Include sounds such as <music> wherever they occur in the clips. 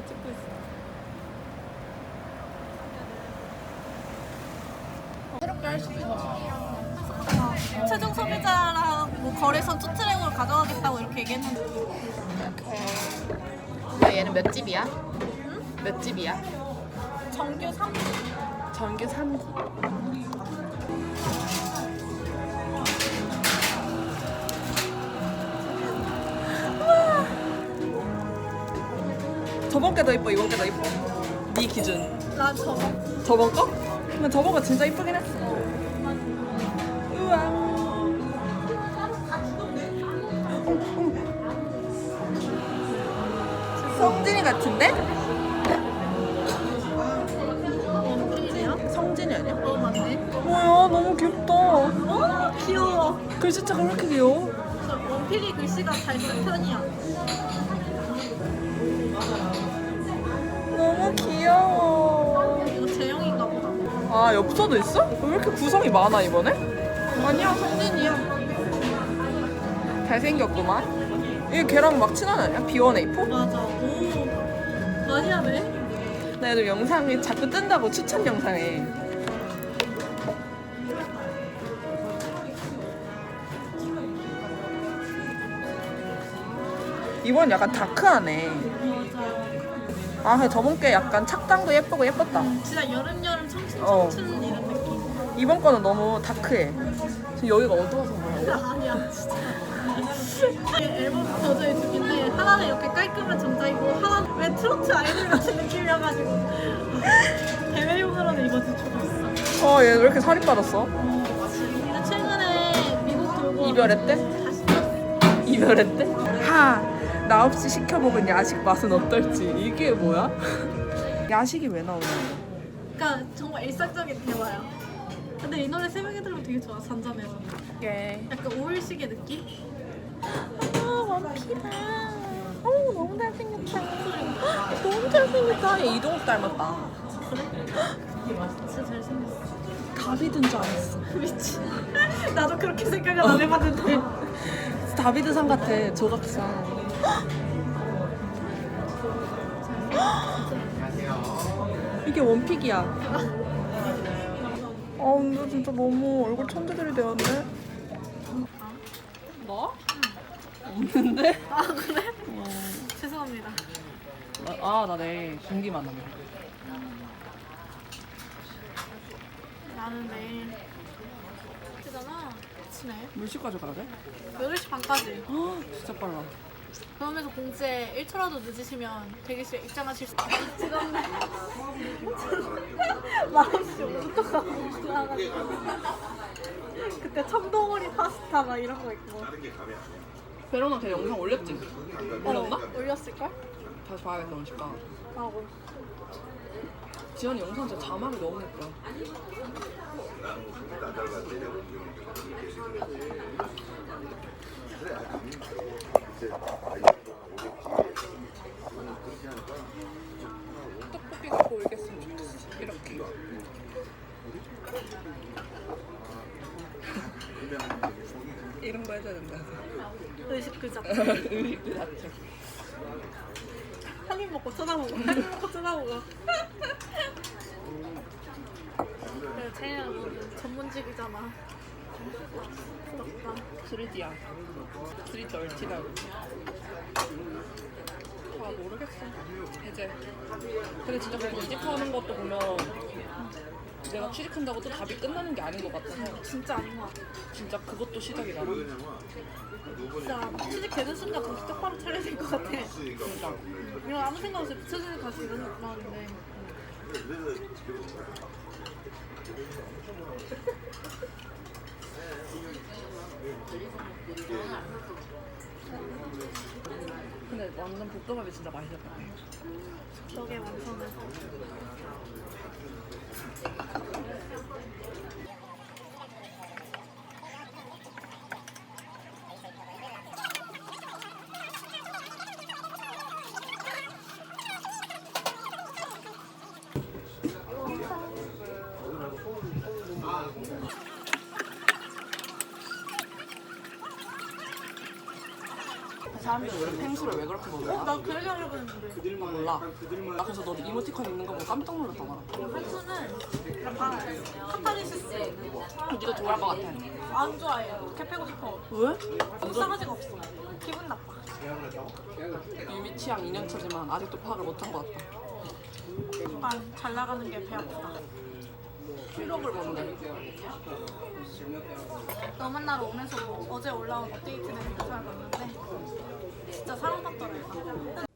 바로 찍고 있어. 최종 소비자랑 뭐 거래선 투트랙으로 가져가겠다고 이렇게 얘기했는데. 근데 얘는 몇 집이야? 응? 몇 집이야? 정규 3기. 정규 3기. 저번 게 더 이뻐 이번 게 더 이뻐. 네 기준. 난 저거. 저번 거? 근데 저번 거 진짜 이쁘긴 했어. 우와 성진이 같은데? 성진이 아니야? 어 맞네. 뭐야 너무 귀엽다. 어 귀여워. 글씨체가 왜 이렇게 귀여워? 저 원필이 글씨가 잘 쓴 편이야 너무 귀여워. 이거 재영인가 보다. 아 엽서도 있어? 왜 이렇게 구성이 많아 이번에? 아니야 성진이야. 잘생겼구만. 이게 걔랑 막 친한 아니야? B1A4? 맞아. 오. 많이 하네 나 요즘 영상이 자꾸 뜬다고 추천 영상에. 이번 약간 다크하네. 맞아 아 근데 저번 게 약간 착장도 예쁘고 예뻤다 진짜 여름 여름 청춘 어. 청춘 이런 느낌 이번 거는 너무 다크해 지금 여기가 어두워서 그런가? 아니야 진짜 앨범 버전이 두 개인데 하나는 이렇게 깔끔한 정장이고 하나는 왜 트로트 아이돌 같은 느낌이어가지고 <laughs> 대회용으로는 이거 좀 좋았어 어얘 왜 이렇게 살이 빠졌어? 근데 최근에 미국 돌고 이별했대? 다시 이별했대? 하! 나 없이 시켜먹은 야식 맛은 어떨지. 이게 뭐야? <laughs> 야식이 왜 나오냐? 그러니까 정말 일상적인 대화야. 근데 이 노래 새벽에 들으면 되게 좋아 잔잔해서 이게 약간 우울식의 느낌? 아 원피다. 어우 너무 잘생겼다. <gasps> 너무 잘생겼다. 얘 이동욱 닮았다. 진짜 잘생겼어. 다비드인 줄 알았어. <laughs> 미친. 나도 그렇게 생각을 안 해봤는데. <laughs> 다비드 상 같아 조각상 <gasps> 이게 원픽이야. 아 근데 진짜 너무 얼굴 천재들이 되었네. 너? 없는데? 아 그래? 죄송합니다. 아나 내일 공기 만나면 나는 내일 그잖아 아침에? 몇 시까지 가야 돼? 8시 반까지. 헉, <gasps> 진짜 빨라 그러면서 공지에 1초라도 늦으시면 대기실에 입장하실 수 있어요 지금 가고 나가지고 그때 청동오리 파스타 막 이런 거 있고 베로나 걔 영상 올렸지? 올렸나? 어, 올렸을걸? 다시 봐야겠다 오늘 집가 하고 지연이 영상 진짜 자막이 너무 예뻐 떡볶이 갖고 올겠으면 좋겠어. 이렇게. 이런 거 해줘야 된다. 의식 그 자체. <laughs> 의식 그 자체. 한입 먹고 쳐다보고 한입 먹고 쳐다보고. <laughs> 그래 채연은 전문직이잖아 3D야. 3D 얼티라고. 아 모르겠어. 이제. 근데 진짜 그래도 이직하는 것도 보면 내가 취직한다고 또 답이 끝나는 게 아닌 것 같아서 진짜 아닌 것 같아. 진짜 그것도 시작이다 진짜 취직되는 순간 정신 똑바로 차려야 될 것 같아. 진짜. 이거 아무 생각 없이 붙여주는 가수 이런 거 나오는데 근데 완전 볶음밥이 진짜 맛있을 것 같아 덕에 완성해서 사람들이 원래 펭수를 왜 그렇게 먹나? 나그 얘기 하려고 했는데. 나 몰라. 나 그래서 너도 이모티콘 있는 거 보고 깜짝 놀랐잖아. 약간 카타르시스. 니도 좋아할 것 같아. 안 좋아해. 걔 패고 싶어. 왜? 불쌍하지가 없어. 기분 나빠. 유미 취향 2년 차지만 아직도 파악을 못한 것 같다. 약간 잘 나가는 게 배 아프다. 트럭을 보는데 너 만나러 오면서 뭐 어제 올라온 업데이트 된 영상을 봤는데 진짜 사랑받더라 얘가.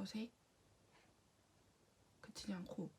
것에 그치지 않고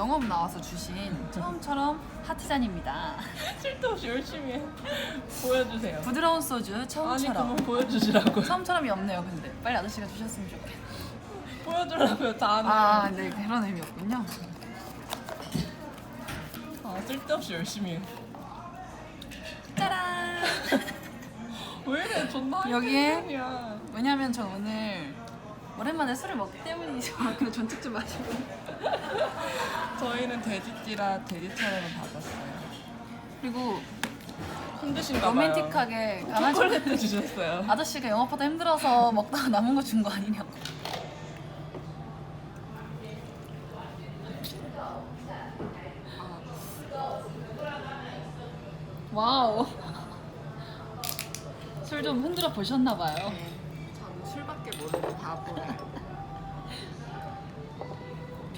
영업 나와서 주신 처음처럼 하트잔입니다. <laughs> 쓸데없이 열심히 해. 보여주세요. 부드러운 소주 아니 처음처럼. 그만 보여주시라고요. 처음처럼이 없네요, 근데 빨리 아저씨가 주셨으면 좋겠. 보여주라고요. 다 아는. 아, 네 그런 의미였군요. 아 쓸데없이 열심히 해. 짜란. 왜 이래 존나 여기에? 야 왜냐면 전 오늘 오랜만에 술을 먹기 때문이죠. <laughs> 그래 전축 좀 마시고. <laughs> 저희는 돼지띠라 돼지 차량을 받았어요. 그리고 힘드신가 봐요. 로맨틱하게 강아지 초콜릿도 주셨어요. 아저씨가 영업하다 힘들어서 먹다가 남은 거 준 거 아니냐고. 와우. 술 좀 흔들어 보셨나 봐요. 저는 술밖에 모르는 바보예요.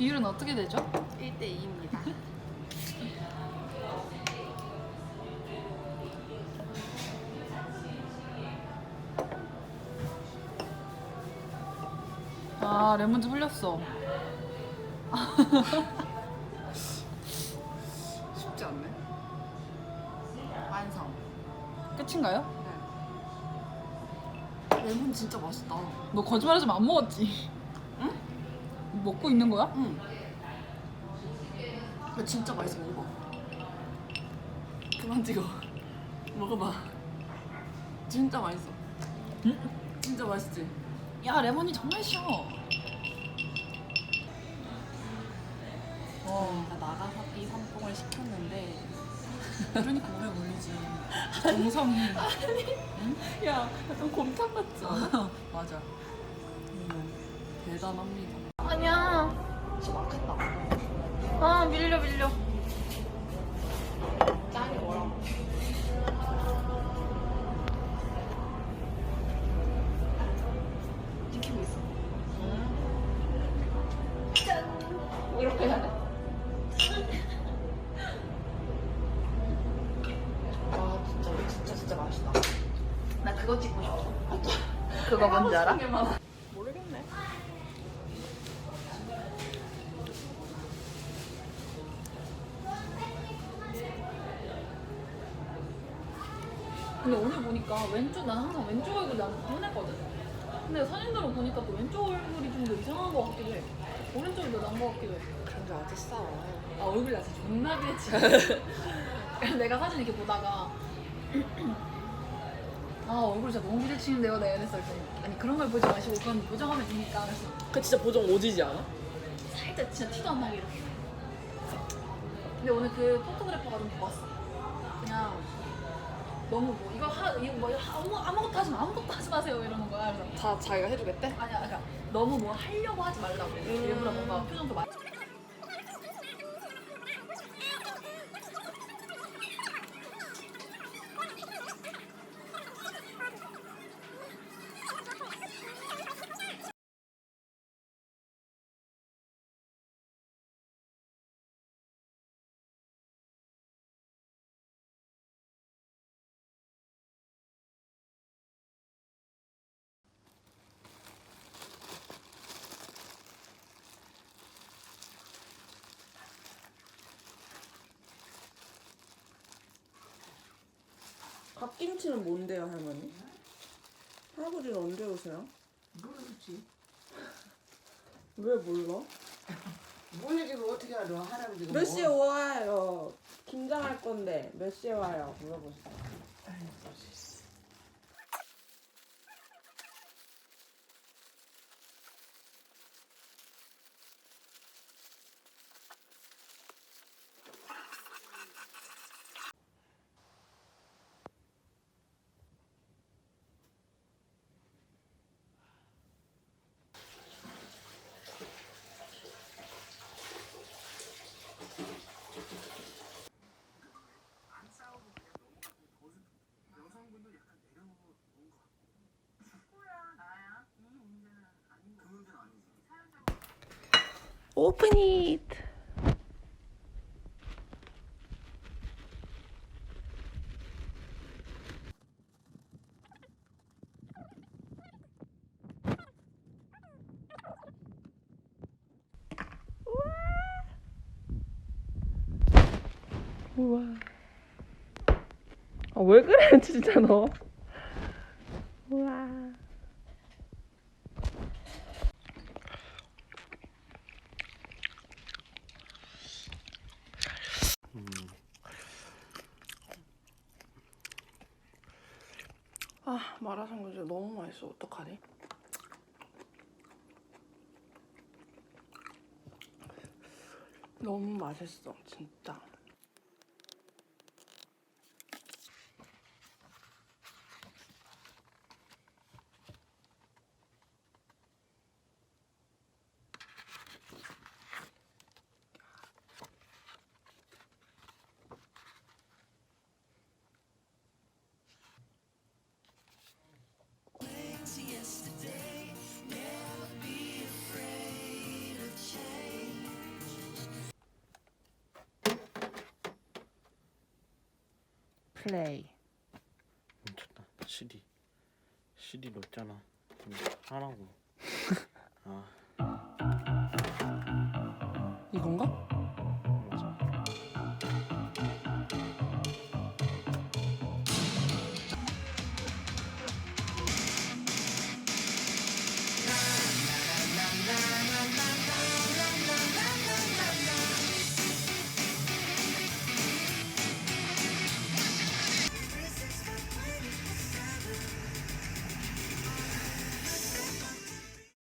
비율은 어떻게 되죠? 1대 2입니다. 아 레몬즙 흘렸어. <laughs> 쉽지 않네. 완성. 끝인가요? 레몬 진짜 맛있다. 너 거짓말하지 마, 안 먹었지? 응? 먹고 있는 거야? 응. 나 진짜 맛있어 먹어봐. 그만 찍어. <laughs> 먹어봐. 진짜 맛있어. 응? 진짜 맛있지? 야 레몬이 정말 쉬워. 어. 나 나가사키 삼봉을 시켰는데 <laughs> 그러니까 오래 걸리지. 정성이. 야, 약간 곰탕 같지 않아? <laughs> 맞아. 음, 대단합니다. 아니야. 진짜 막혔다. 아 밀려 밀려. 짱이 뭐라고? 찍히고 있어. 이렇게 돼. 아 진짜 진짜 진짜 맛있다. 나 그거 찍고 싶어. 그거 뭔지 알아? 모르겠네. 보니까 왼쪽 난 항상 왼쪽 얼굴 난 편했거든. 근데 사진들은 보니까 또 왼쪽 얼굴이 좀 더 이상한 것 같기도 해. 오른쪽이 더 나은 것 같기도 해. 그런 게 어딨어. 아 얼굴이 나 진짜 존나 그랬지. <laughs> 내가 사진 이렇게 보다가 <clears throat> 아 얼굴 진짜 너무 기대치는데요 내가 이랬어 했더니 아니 그런 걸 보지 마시고 그건 보정하면 되니까 그래서 그 진짜 보정 오지지 않아? 살짝 진짜 티도 안 나게 이렇게 근데 오늘 그 포토그래퍼가 좀 좋았어 그냥 너무 뭐 이거 하 이거 뭐 하- 아무 아무것도 하지 마 아무것도 하지 마세요 이러는 거야. 그래서 다 자기가 해주겠대? 아니야 그러니까 너무 뭐 하려고 하지 말라고. 일부러 뭔가 표정도 많이 갓김치는 뭔데요, 할머니? 할아버지는 언제 오세요? 모르겠지. <laughs> 왜 몰라? 모르지가 어떻게 알아? 할아버지가 몇 뭐. 시에 와요? 김장할 건데 몇 시에 와요? 물어보세요. 오 Open it. 우와. 아, 왜 그래, 진짜 너. 우와. 마라샹궈 너무 맛있어. 어떡하니? 너무 맛있어, 진짜. 플레이. 멈췄다. CD CD 넣었잖아. 하라고. <laughs> 아. 이건가?